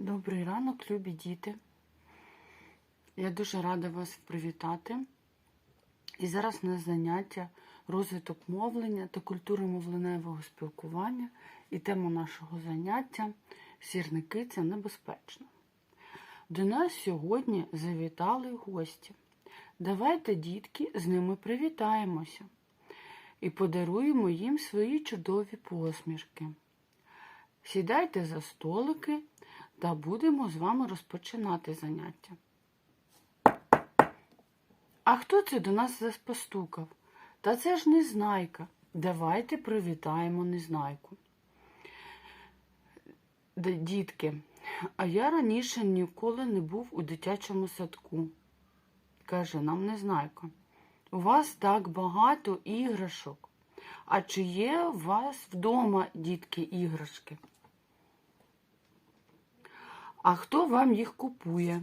Добрий ранок, любі діти. Я дуже рада вас привітати. І зараз у нас заняття розвиток мовлення та культури мовленевого спілкування. І тема нашого заняття сірники це небезпечно. До нас сьогодні завітали гості. Давайте, дітки, з ними привітаємося і подаруємо їм свої чудові посмішки. Сідайте за столики та будемо з вами розпочинати заняття. А хто це до нас постукав? Та це ж Незнайка. Давайте привітаємо Незнайку. Дітки, а я раніше ніколи не був у дитячому садку. Каже нам Незнайка. У вас так багато іграшок. А чи є у вас вдома, дітки, іграшки? А хто вам їх купує?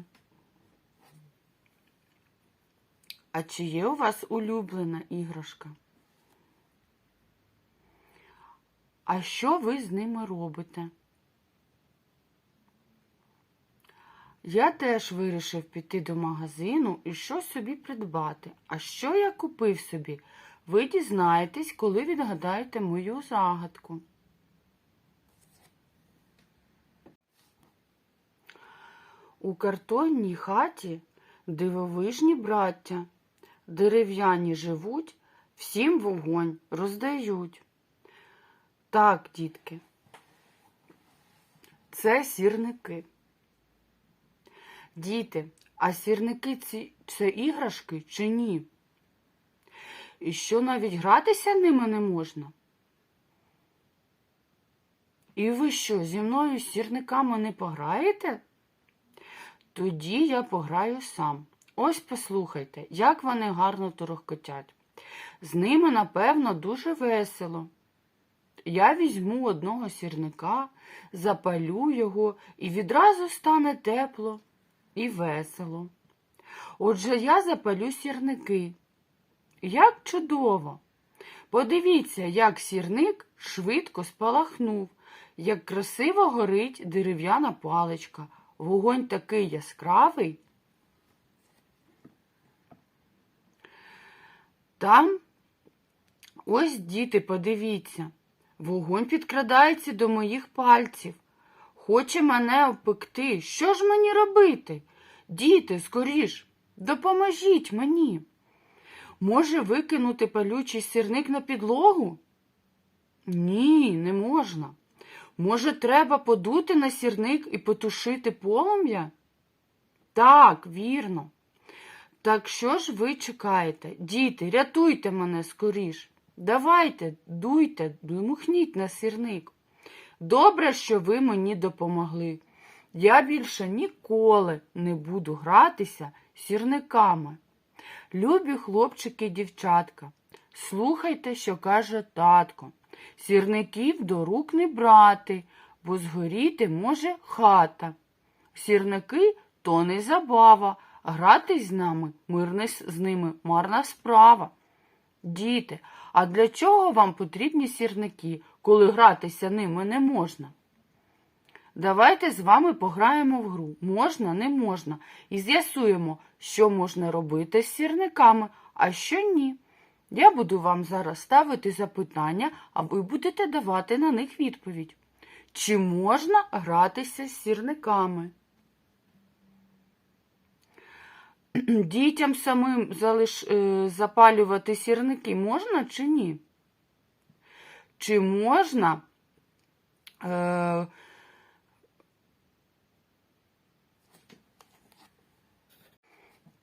А чи є у вас улюблена іграшка? А що ви з ними робите? Я теж вирішив піти до магазину і щось собі придбати. А що я купив собі? Ви дізнаєтесь, коли відгадаєте мою загадку. У картонній хаті дивовижні браття, дерев'яні живуть, всім вогонь роздають. Так, дітки, це сірники. Діти, а сірники ці це іграшки чи ні? І що навіть гратися ними не можна? І ви що, зі мною сірниками не пограєте? Тоді я пограю сам. Ось послухайте, як вони гарно торохкотять. З ними, напевно, дуже весело. Я візьму одного сірника, запалю його, і відразу стане тепло і весело. Отже, я запалю сірники. Як чудово! Подивіться, як сірник швидко спалахнув, як красиво горить дерев'яна паличка. Вогонь такий яскравий. Там, ось діти, подивіться, вогонь підкрадається до моїх пальців. Хоче мене опекти. Що ж мені робити? Діти, скоріш, допоможіть мені. Може викинути палючий сірник на підлогу? Ні, не можна. Може, треба подути на сірник і потушити полум'я? Так, вірно. Так що ж ви чекаєте? Діти, рятуйте мене скоріш. Давайте, дуйте, дмухніть на сірник. Добре, що ви мені допомогли. Я більше ніколи не буду гратися сірниками. Любі хлопчики і дівчатка, слухайте, що каже татко. Сірників до рук не брати, бо згоріти може хата. Сірники то не забава, а гратись з нами мирне з ними марна справа. Діти, а для чого вам потрібні сірники, коли гратися ними не можна? Давайте з вами пограємо в гру. Можна, не можна. І з'ясуємо, що можна робити з сірниками, а що ні. Я буду вам зараз ставити запитання, а ви будете давати на них відповідь. Чи можна гратися з сірниками? Дітям самим залиш... е, запалювати сірники можна чи ні? Чи можна е...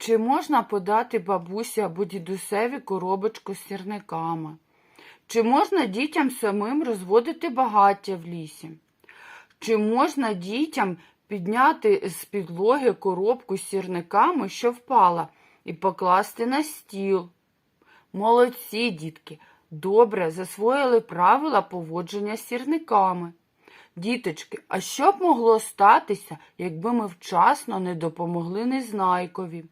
Чи можна подати бабусі або дідусеві коробочку з сірниками? Чи можна дітям самим розводити багаття в лісі? Чи можна дітям підняти з підлоги коробку з сірниками, що впала, і покласти на стіл? Молодці, дітки, добре засвоїли правила поводження з сірниками. Діточки, а що б могло статися, якби ми вчасно не допомогли Незнайкові?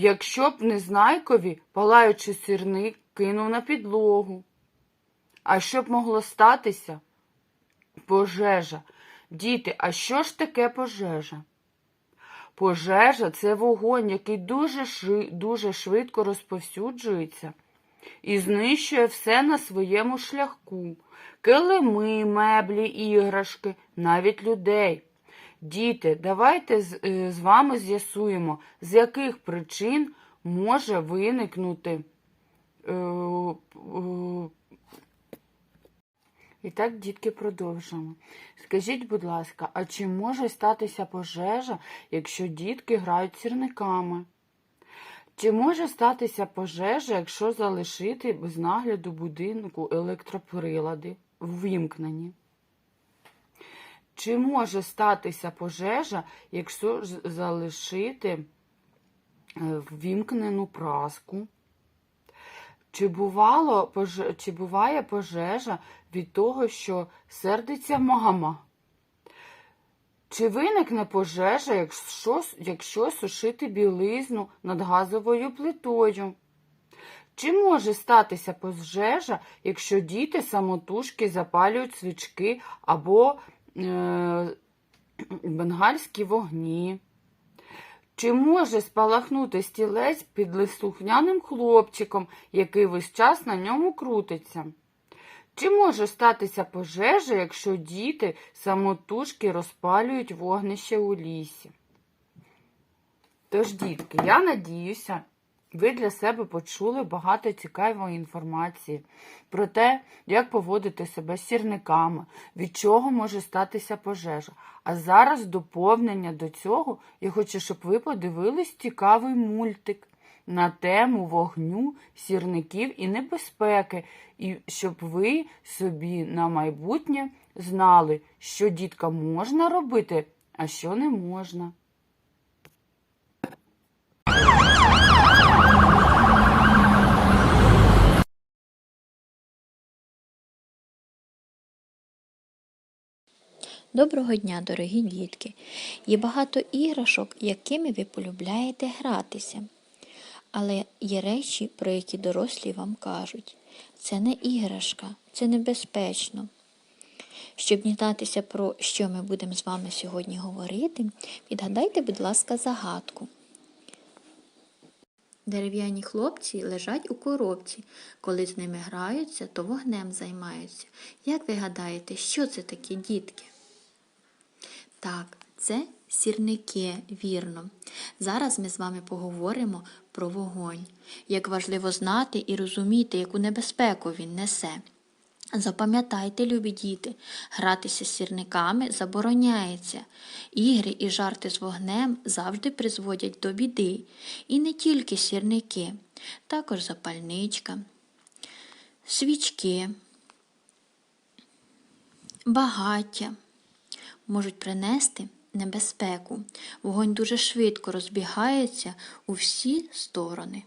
Якщо б Незнайкові палаючи сірник кинув на підлогу. А що б могло статися? Пожежа. Діти, а що ж таке пожежа? Пожежа це вогонь, який дуже, ши- дуже швидко розповсюджується і знищує все на своєму шляху. Килими, меблі, іграшки, навіть людей. Діти, давайте з, е, з вами з'ясуємо, з яких причин може виникнути. Е, е, і так, дітки, продовжимо. Скажіть, будь ласка, а чи може статися пожежа, якщо дітки грають сірниками? Чи може статися пожежа, якщо залишити без нагляду будинку електроприлади ввімкнені? Чи може статися пожежа, якщо залишити е, ввімкнену праску? Чи, бувало, чи буває пожежа від того, що сердиться мама? Чи виникне пожежа, якщо, якщо сушити білизну над газовою плитою? Чи може статися пожежа, якщо діти самотужки запалюють свічки або е, бенгальські вогні? Чи може спалахнути стілець під листухняним хлопчиком, який весь час на ньому крутиться? Чи може статися пожежа, якщо діти самотужки розпалюють вогнище у лісі? Тож, дітки, я надіюся, ви для себе почули багато цікавої інформації про те, як поводити себе з сірниками, від чого може статися пожежа. А зараз доповнення до цього я хочу, щоб ви подивились цікавий мультик на тему вогню, сірників і небезпеки, і щоб ви собі на майбутнє знали, що діткам можна робити, а що не можна. Доброго дня, дорогі дітки! Є багато іграшок, якими ви полюбляєте гратися. Але є речі, про які дорослі вам кажуть. Це не іграшка, це небезпечно. Щоб дізнатися, про що ми будемо з вами сьогодні говорити, відгадайте, будь ласка, загадку. Дерев'яні хлопці лежать у коробці. Коли з ними граються, то вогнем займаються. Як ви гадаєте, що це такі дітки? Так, це сірники, вірно. Зараз ми з вами поговоримо про вогонь. Як важливо знати і розуміти, яку небезпеку він несе. Запам'ятайте, любі діти, гратися з сірниками забороняється. Ігри і жарти з вогнем завжди призводять до біди. І не тільки сірники, також запальничка, свічки, багаття можуть принести небезпеку. Вогонь дуже швидко розбігається у всі сторони.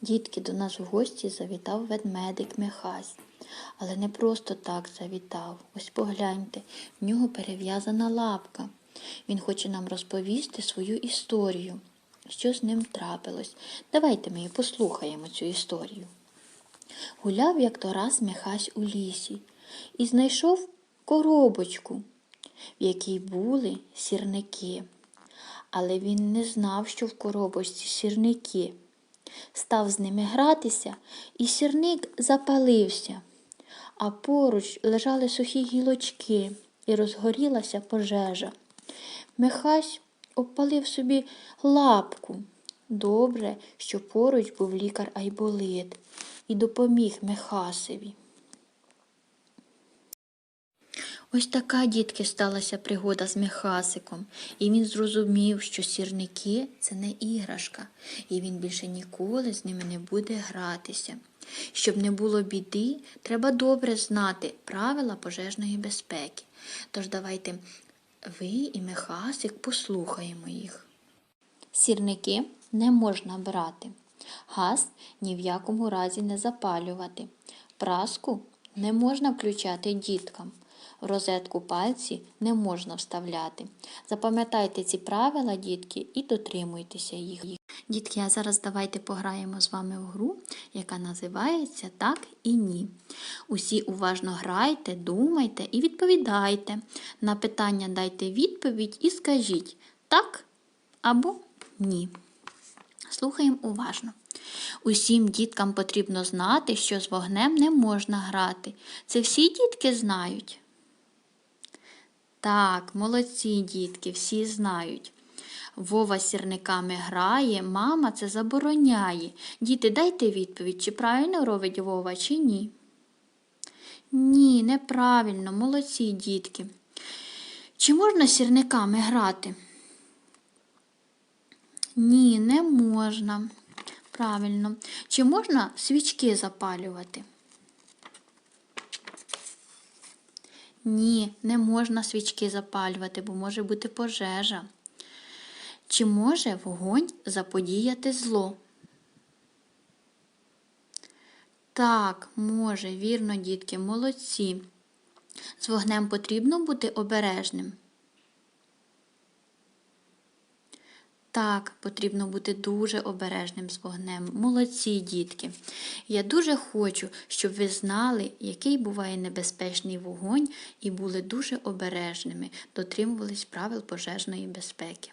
Дітки до нас в гості завітав ведмедик Михась. Але не просто так завітав. Ось погляньте, в нього перев'язана лапка. Він хоче нам розповісти свою історію. Що з ним трапилось? Давайте ми її послухаємо цю історію. Гуляв як то раз Михась у лісі і знайшов коробочку, в якій були сірники. Але він не знав, що в коробочці сірники. Став з ними гратися, і сірник запалився, а поруч лежали сухі гілочки, і розгорілася пожежа. Михась обпалив собі лапку. Добре, що поруч був лікар Айболит і допоміг Михасеві. Ось така, дітки, сталася пригода з Михасиком, і він зрозумів, що сірники це не іграшка, і він більше ніколи з ними не буде гратися. Щоб не було біди, треба добре знати правила пожежної безпеки. Тож давайте ви і Михасик послухаємо їх. Сірники не можна брати. Газ ні в якому разі не запалювати. Праску не можна включати діткам. Розетку пальці не можна вставляти. Запам'ятайте ці правила, дітки, і дотримуйтеся їх. Дітки, а зараз давайте пограємо з вами в гру, яка називається Так і ні. Усі уважно грайте, думайте і відповідайте. На питання дайте відповідь і скажіть так або ні. Слухаємо уважно. Усім діткам потрібно знати, що з вогнем не можна грати. Це всі дітки знають. Так, молодці дітки, всі знають. Вова сірниками грає, мама це забороняє. Діти, дайте відповідь, чи правильно робить Вова, чи ні. Ні, неправильно, молодці дітки. Чи можна сірниками грати? Ні, не можна. Правильно. Чи можна свічки запалювати? Ні, не можна свічки запалювати, бо може бути пожежа. Чи може вогонь заподіяти зло? Так, може, вірно, дітки, молодці. З вогнем потрібно бути обережним. Так, потрібно бути дуже обережним з вогнем. Молодці, дітки. Я дуже хочу, щоб ви знали, який буває небезпечний вогонь, і були дуже обережними, дотримувались правил пожежної безпеки.